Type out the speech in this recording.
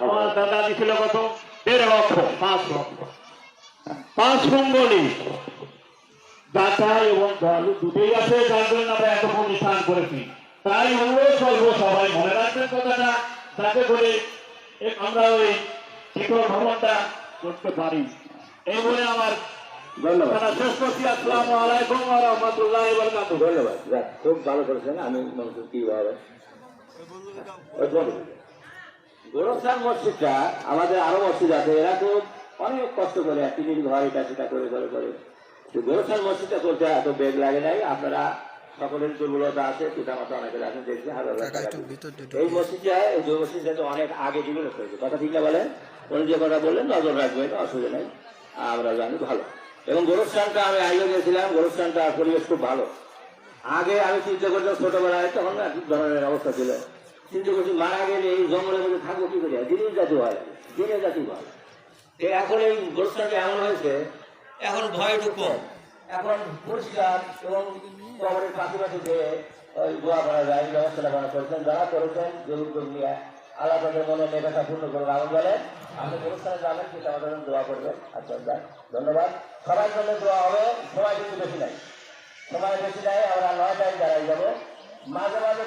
আমার দাদা দিছিল কত? দেড় লক্ষ পাঁচ লক্ষ। পাঁচ মঙ্গলি দাতা এবং দয়ালু দুটোই আছে যার জন্য আমরা এত অনুষ্ঠান করেছি। তাই অনুরোধ করব সবাই মনে রাখবেন কথাটা যাতে করে আমরা ওই শিখর ভ্রমণটা করতে পারি। এই বলে আমার ধন্যবাদ। শেষ করছি। আসসালামু আলাইকুম ওয়া রাহমাতুল্লাহি ওয়া বারাকাতুহু। ধন্যবাদ। খুব ভালো করেছেন। আমি মনে করি কি ভাবে গোরস্থান মসজিদটা আমাদের আরও মসজিদ আছে। এরা তো অনেক কষ্ট করে টিনির ঘর এটা সেটা করে করে করে। তো গোরস্থান মসজিদটা চলতে এত বেগ লাগে নাই। আপনারা সকলের দুর্বলতা আছে পিতা মাতা অনেকের আছেন দেখছি হাজার হাজার এই মসজিদটা এই দুই মসজিদটা তো অনেক আগে ডেভেলপ হয়েছে। কথা ঠিক না বলেন? উনি যে কথা বললেন নজর রাখবেন অসুবিধা নেই। আমরা জানি ভালো। এবং গোরস্থানটা আমি আগে গেছিলাম গোরস্থানটা পরিবেশ খুব ভালো। আগে আমি চিন্তা করতাম ছোটবেলায় তখন ঠিক ধরনের অবস্থা ছিল। চিন্তা করছি মারা গেলে এই জঙ্গলের মধ্যে থাকব কি করে? দিনের জাতি হয় দিনের জাতি হয়। তো এখন এই গোরস্থানটা এমন হয়েছে এখন ভয় কম এখন পরিষ্কার এবং কবরের পাশাপাশি যে ওই দোয়া করা যায় ব্যবস্থাটা করা করেছেন যারা করেছেন যে উদ্যোগ নিয়ে আল্লাহ তাদের মনে নেকাটা পূর্ণ করে রাখুন বলে আপনি অনুষ্ঠানে যাবেন সেটা আমাদের দোয়া করবেন। আচ্ছা যাক, ধন্যবাদ। সবার জন্য দোয়া হবে সবাই কিন্তু বেশি নাই। সময় বেশি নাই আমরা নয়টায় দাঁড়াই যাব। মাঝে মাঝে